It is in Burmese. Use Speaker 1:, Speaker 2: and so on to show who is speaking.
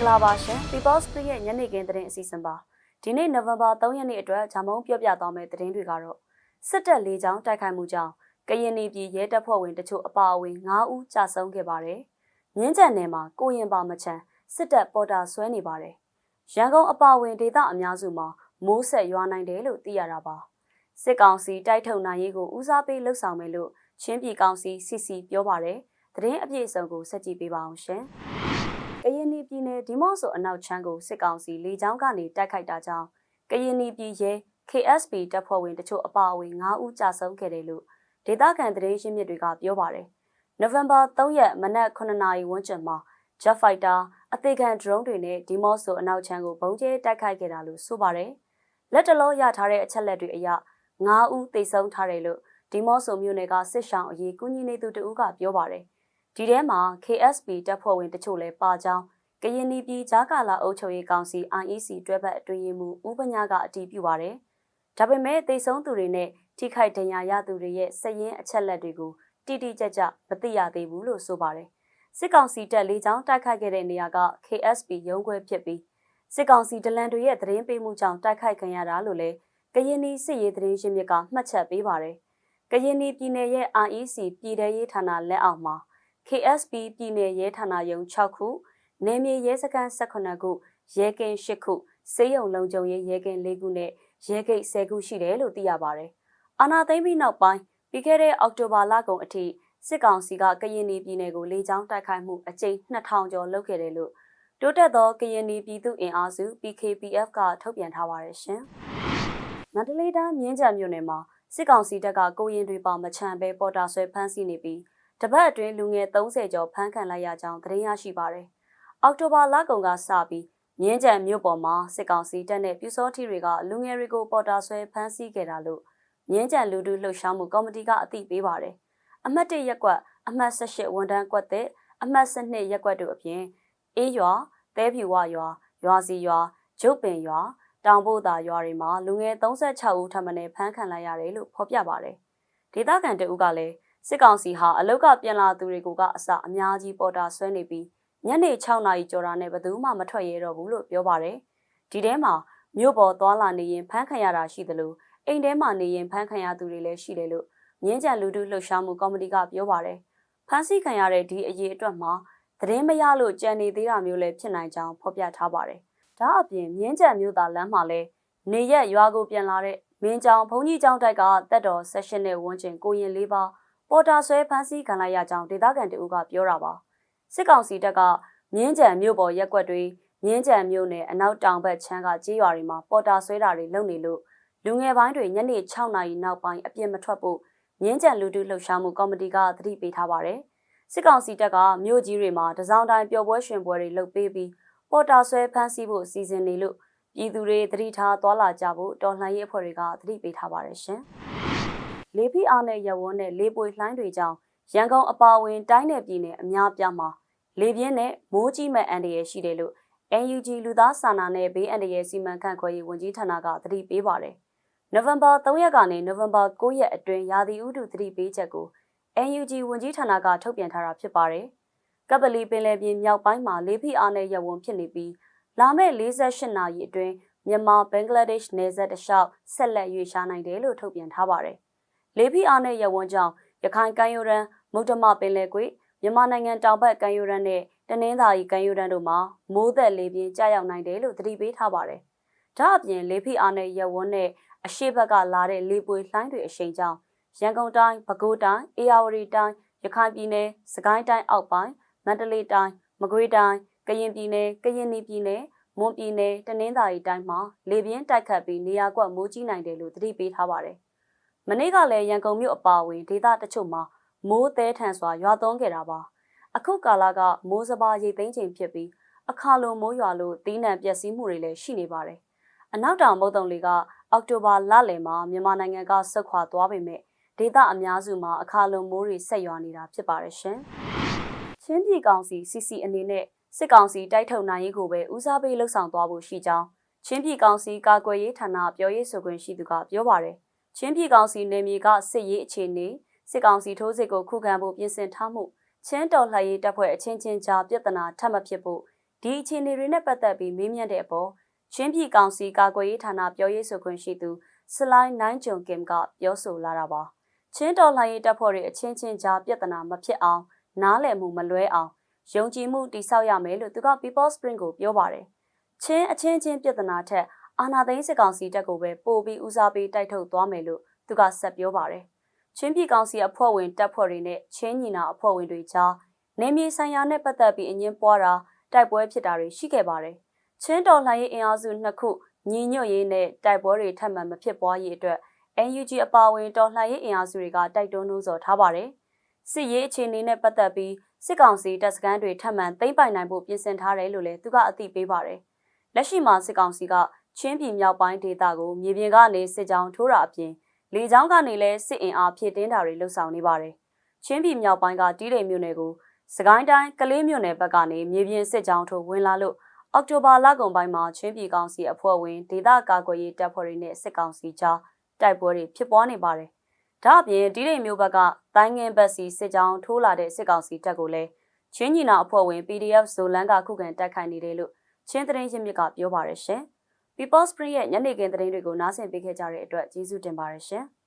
Speaker 1: ္ဂလာပါရှင် People's Free ရဲ့ညနေခင်းသတင်းအစီအစဉ်ပါဒီနေ့နိုဝင်ဘာ3ရက်နေ့အတွက်ဂျာမုံပြောပြသွားမယ့်သတင်းတွေကတော့စစ်တပ်လေးချောင်းတိုက်ခိုက်မှုကြောင့်ကရင်နေပြည်ရဲတပ်ဖွဲ့ဝင်တချို့အပါအဝင်9ဦးကြာဆုံးခဲ့ပါတယ်မြင်းကြံနယ်မှာကိုရင်ပါမချမ်းစစ်တပ်ပေါ်တာဆွဲနေပါတယ်ရန်ကုန်အပါအဝင်ဒေသအများစုမှာမိုးဆက်ရွာနိုင်တယ်လို့သိရတာပါစစ်ကောင်စီတိုက်ထုတ်နိုင်ရေးကိုဦးစားပေးလှုပ်ဆောင်မယ်လို့ချင်းပြည်ကောင်စီ CC ပြောပါတယ်သတင်းအပြည့်အစုံကိုဆက်ကြည့်ပေးပါအောင်ရှင်က ရင်နီပြည်နယ်ဒီမော့ဆိုအနောက်ချမ်းကိုစစ်ကောင်စီလေကြောင်းကနေတိုက်ခိုက်တာကြောင့်ကရင်နီပြည်ရဲ KSP တပ်ဖွဲ့ဝင်တချို့အပါအဝင်9ဦးကြာဆုံးခဲ့တယ်လို့ဒေသခံသတင်းရင်းမြစ်တွေကပြောပါတယ်။နိုဝင်ဘာ3ရက်မနက်9နာရီဝန်းကျင်မှာ Jet Fighter အသေးခံ drone တွေနဲ့ဒီမော့ဆိုအနောက်ချမ်းကိုပုံကျဲတိုက်ခိုက်ခဲ့တာလို့ဆိုပါတယ်။လက်တလောရထားတဲ့အချက်လက်တွေအရ9ဦးသေဆုံးထားတယ်လို့ဒီမော့ဆိုမြို့နယ်ကစစ်ဆောင်အရေးကူညီနေသူတဦးကပြောပါတယ်။ ဒီထဲမှာ KSP တပ်ဖွဲ့ဝင်တချို့လည်းပါကြောင်းကရင်နီပြည်ဂျာကာလာအုပ်ချုပ်ရေးကောင်စီ IEC တွဲဘက်အတွင်းရေးမှူးဦးပညာကအတည်ပြုပါတယ်။ဒါပေမဲ့သေဆုံးသူတွေနဲ့ထိခိုက်ဒဏ်ရာရသူတွေရဲ့စည်ရင်းအချက်လက်တွေကိုတိတိကျကျမသိရသေးဘူးလို့ဆိုပါတယ်။စစ်ကောင်စီတပ်လေးချောင်းတိုက်ခိုက်ခဲ့တဲ့နေရာက KSP ရုံးခွဲဖြစ်ပြီးစစ်ကောင်စီဒလန်တွေရဲ့သတင်းပေးမှုကြောင့်တိုက်ခိုက်ခံရတာလို့လည်းကရင်နီစစ်ရေးသတင်းရင်းမြစ်ကမှတ်ချက်ပေးပါတယ်။ကရင်နီပြည်နယ်ရဲ့ IEC ပြည်ထရေးဌာနလက်အောက်မှာ KSP ပြည်နယ်ရဲဌာနယုံ6ခုနေမြေရဲစခန်း18ခုရဲကင်း8ခုစေယုံလုံခြုံရေးရဲကင်း4ခုနဲ့ရဲဂိတ်10ခုရှိတယ်လို့သိရပါတယ်။အာနာသိမ့်ပြီးနောက်ပိုင်းပြီးခဲ့တဲ့အောက်တိုဘာလကုန်အထိစစ်ကောင်စီကကရင်နီပြည်နယ်ကိုလေကြောင်းတိုက်ခိုက်မှုအကြိမ်2000ကျော်လုပ်ခဲ့တယ်လို့တိုးတက်သောကရင်နီပြည်သူ့အင်အားစု PKPF ကထုတ်ပြန်ထားပါတယ်ရှင်။မန္တလေးတိုင်းမြင်းကြံမြို့နယ်မှာစစ်ကောင်စီတပ်ကကိုရင်တွေပါမချမ်းပဲပေါ်တာဆွဲဖမ်းဆီးနေပြီး တပတ်အတွင်းလူငယ်30ကျော်ဖမ်းခံလိုက်ရကြောင်းသတင်းရရှိပါရယ်။အောက်တိုဘာလကုန်ကစပြီးမြင်းကြံမြို့ပေါ်မှာစစ်ကောင်စီတပ်နဲ့ပြူစောထီတွေကလူငယ်တွေကိုပေါ်တာဆွဲဖမ်းဆီးခဲ့တာလို့မြင်းကြံလူထုလှုပ်ရှားမှုကော်မတီကအသိပေးပါတယ်။အမှတ်၁ရက်ကွက်အမှတ်18ဝန်ထမ်းကွက်တဲ့အမှတ်12ရက်ကွက်တို့အပြင်အေးရွာတဲဖြူဝရွာရွာစီရွာဂျုတ်ပင်ရွာတောင်ပို့သာရွာတွေမှာလူငယ်36ဦးထပ်မံဖမ်းခံလိုက်ရတယ်လို့ဖော်ပြပါတယ်။ဒေသခံတအုပ်ကလည်း စစ်ကောင်စီဟာအလုတ်ကပြန်လာသူတွေကိုကအစအများကြီးပေါ်တာဆွဲနေပြီးညနေ6နာရီကျော်တာနဲ့ဘယ်သူမှမထွက်ရဲတော့ဘူးလို့ပြောပါတယ်။ဒီထဲမှာမြို့ပေါ်သွားလာနေရင်ဖမ်းခံရတာရှိသလိုအိမ်ထဲမှာနေရင်ဖမ်းခံရသူတွေလည်းရှိတယ်လို့မြင်းကြံလူထုလှုပ်ရှားမှုကော်မတီကပြောပါတယ်။ဖမ်းဆီးခံရတဲ့ဒီအရေးအတွက်မှာသတင်းမရလို့ကြံနေသေးတာမျိုးလည်းဖြစ်နိုင်ကြောင်းဖော်ပြထားပါတယ်။ဒါအပြင်မြင်းကြံမြို့သားလမ်းမှာလည်းနေရက်ရွာကိုပြန်လာတဲ့မင်းကြောင်ဘုံကြီးကျောင်းတိုက်ကတက်တော်ဆက်ရှင်နဲ့ဝန်းကျင်ကိုရင်လေးပါ ပေါ်တာဆွဲဖမ်းဆီးခံလိုက်ရကြောင်းဒေသခံတအုပ်ကပြောတာပါစစ်ကောင်စီတပ်ကမြင်းကြံမြို့ပေါ်ရက်ွက်တွေမြင်းကြံမြို့နယ်အနောက်တောင်ဘက်ချမ်းကကြေးရွာတွေမှာပေါ်တာဆွဲတာတွေလုပ်နေလို့လူငယ်ပိုင်းတွေညနေ6နာရီနောက်ပိုင်းအပြစ်မထွက်ဖို့မြင်းကြံလူထုလှုပ်ရှားမှုကော်မတီကသတိပေးထားပါတယ်စစ်ကောင်စီတပ်ကမြို့ကြီးတွေမှာတစောင်းတိုင်းပျော်ပွဲရွှင်ပွဲတွေလုပ်ပေးပြီးပေါ်တာဆွဲဖမ်းဆီးဖို့စီစဉ်နေလို့ပြည်သူတွေသတိထားသွားလာကြဖို့တော်လှန်ရေးအဖွဲ့တွေကသတိပေးထားပါတယ်ရှင်။ လေဖိအားနဲ့ရဝန်းနဲ့လေပွေလှိုင်းတွေကြောင့်ရန်ကုန်အပါအဝင်တိုင်းနယ်ပြည်နယ်အများပြားမှာလေပြင်းနဲ့မိုးကြီးမဲ့အန္တရာယ်ရှိတယ်လို့ NUG လူသားစာနာနဲ့ဘေးအန္တရာယ်စီမံခန့်ခွဲရေးဝန်ကြီးဌာနကသတိပေးပါတယ်။နိုဝင်ဘာ3ရက်ကနေနိုဝင်ဘာ9ရက်အတွင်းရာသီဥတုသတိပေးချက်ကို NUG ဝန်ကြီးဌာနကထုတ်ပြန်ထားတာဖြစ်ပါတယ်။ကပလီပင်လယ်ပြင်မြောက်ပိုင်းမှာလေဖိအားနဲ့ရဝန်းဖြစ်နေပြီးလာမယ့်48နာရီအတွင်းမြန်မာဘင်္ဂလားဒေ့ရှ်နယ်စပ်တလျှောက်ဆက်လက်ရွေ့ရှားနိုင်တယ်လို့ထုတ်ပြန်ထားပါတယ်။ လေဖိအားနဲ့ရဝန်းကြောင့်ရခိုင်ကမ်းရိုးတန်းမုတ်တမပင်လယ်ကွေ့မြန်မာနိုင်ငံတောင်ဘက်ကမ်းရိုးတန်းနဲ့တနင်္သာရီကမ်းရိုးတန်းတို့မှာမိုးသက်လေပြင်းကျရောက်နိုင်တယ်လို့သတိပေးထားပါတယ်။ဒါအပြင်လေဖိအားနဲ့ရဝန်းနဲ့အရှိဘက်ကလာတဲ့လေပွေလှိုင်းတွေအရှိန်ကြောင့်ရန်ကုန်တိုင်းပဲခူးတိုင်းအေရဝတီတိုင်းရခိုင်ပြည်နယ်စကိုင်းတိုင်းအောက်ပိုင်းမန္တလေးတိုင်းမကွေးတိုင်းကရင်ပြည်နယ်ကရင်ပြည်နယ်မွန်ပြည်နယ်တနင်္သာရီတိုင်းမှာလေပြင်းတိုက်ခတ်ပြီးနေရာကွက်မိုးကြီးနိုင်တယ်လို့သတိပေးထားပါတယ်။ မနေ့ကလည်းရန်ကုန်မြို့အပါအဝင်ဒေသတချို့မှာမိုးသဲထန်စွာရွာသွန်းခဲ့တာပါအခုကာလကမိုးစပါးရိတ်သိမ်းချိန်ဖြစ်ပြီးအခါလိုမိုးရွာလို့တီးနှံပျက်စီးမှုတွေလည်းရှိနေပါတယ်အနောက်တောင်မုတ်တုံလေးကအောက်တိုဘာလလယ်မှာမြန်မာနိုင်ငံကဆုတ်ခွာသွားပေမဲ့ဒေသအများစုမှာအခါလိုမိုးတွေဆက်ရွာနေတာဖြစ်ပါတယ်ရှင်ချင်းပြည်ကောင်စီ CC အနေနဲ့စစ်ကောင်စီတိုက်ထုတ်နိုင်ရေးကိုပဲဦးစားပေးလှုပ်ဆောင်သွားဖို့ရှိကြောင်းချင်းပြည်ကောင်စီကာကွယ်ရေးဌာနပြောရေးဆိုခွင့်ရှိသူကပြောပါတယ် ချင်းပြည်ကောင်စီနယ်မြေကစစ်ရေးအခြေအနေစစ်ကောင်စီထိုးစစ်ကိုခုခံဖို့ပြင်ဆင်ထားမှုချင်းတော်လှန်ရေးတပ်ဖွဲ့အချင်းချင်းကြားပြဿနာထပ်မဖြစ်ဖို့ဒီအခြေအနေတွေနဲ့ပတ်သက်ပြီးမေးမြန်းတဲ့အပေါ်ချင်းပြည်ကောင်စီကာကွယ်ရေးဌာနပြောရေးဆိုခွင့်ရှိသူစလိုင်းနိုင်ဂျွန်ကင်ကပြောဆိုလာတာပါချင်းတော်လှန်ရေးတပ်ဖွဲ့တွေအချင်းချင်းကြားပြဿနာမဖြစ်အောင်နားလည်မှုမလွဲအောင်ယုံကြည်မှုတိဆောက်ရမယ်လို့သူက People Spring ကိုပြောပါတယ်ချင်းအချင်းချင်းပြဿနာထက် အာနာသိန်းစစ်ကောင်စီတပ်ကိုပဲပို့ပြီးဦးစားပေးတိုက်ထုတ်သွားမယ်လို့သူကဆက်ပြောပါတယ်ချင်းပြည်ကောင်စီအဖွဲ့ဝင်တပ်ဖွဲ့တွေနဲ့ချင်းညီနာအဖွဲ့ဝင်တွေကြားနေမြေဆိုင်ရာနဲ့ပတ်သက်ပြီးအငင်းပွားတာတိုက်ပွဲဖြစ်တာတွေရှိခဲ့ပါတယ်။ချင်းတော်လှန်ရေးအင်အားစုနှစ်ခုညီညွတ်ရေးနဲ့တိုက်ပွဲတွေထပ်မံမဖြစ်ပွားရေးအတွက် NUG အပါအဝင်တော်လှန်ရေးအင်အားစုတွေကတိုက်တွန်းနှိုးဆော်ထားပါတယ်။စစ်ရေးအခြေအနေနဲ့ပတ်သက်ပြီးစစ်ကောင်စီတပ်စခန်းတွေထပ်မံသိမ်းပိုင်နိုင်ဖို့ပြင်ဆင်ထားတယ်လို့လည်းသူကအသိပေးပါတယ်။လက်ရှိမှာစစ်ကောင်စီက ချင်းပြည်မြောက်ပိုင်းဒေသကိုမြေပြင်ကနေစစ်ကြောင်းထိုးတာအပြင်လေကြောင်းကနေလည်းစစ်အင်အားဖြည့်တင်းတာတွေလှုပ်ဆောင်နေပါတယ်။ချင်းပြည်မြောက်ပိုင်းကတီးတိမ်မြို့နယ်ကိုစကိုင်းတိုင်းကလေးမြို့နယ်ဘက်ကနေမြေပြင်စစ်ကြောင်းထိုးဝင်လာလို့အောက်တိုဘာလကုန်ပိုင်းမှာချင်းပြည်ကောင်စီအဖွဲ့ဝင်ဒေသကာကွယ်ရေးတပ်ဖွဲ့တွေနဲ့စစ်ကောင်စီကြားတိုက်ပွဲတွေဖြစ်ပွားနေပါတယ်။ဒါ့အပြင်တီးတိမ်မြို့ဘက်ကတိုင်းငင်းဘက်စီစစ်ကြောင်းထိုးလာတဲ့စစ်ကောင်စီတပ်ကိုလည်းချင်းညီနာအဖွဲ့ဝင် PDF ဇိုလန်ကခုခံတိုက်ခိုက်နေတယ်လို့ချင်းသတင်းရင်းမြစ်ကပြောပါရရှင်။ People Spring ရဲ့ညနေခင်းသတင်းတွေကိုနားဆင်ပေးခဲ့ကြတဲ့အတွက်ကျေးဇူးတင်ပါတယ်ရှင်။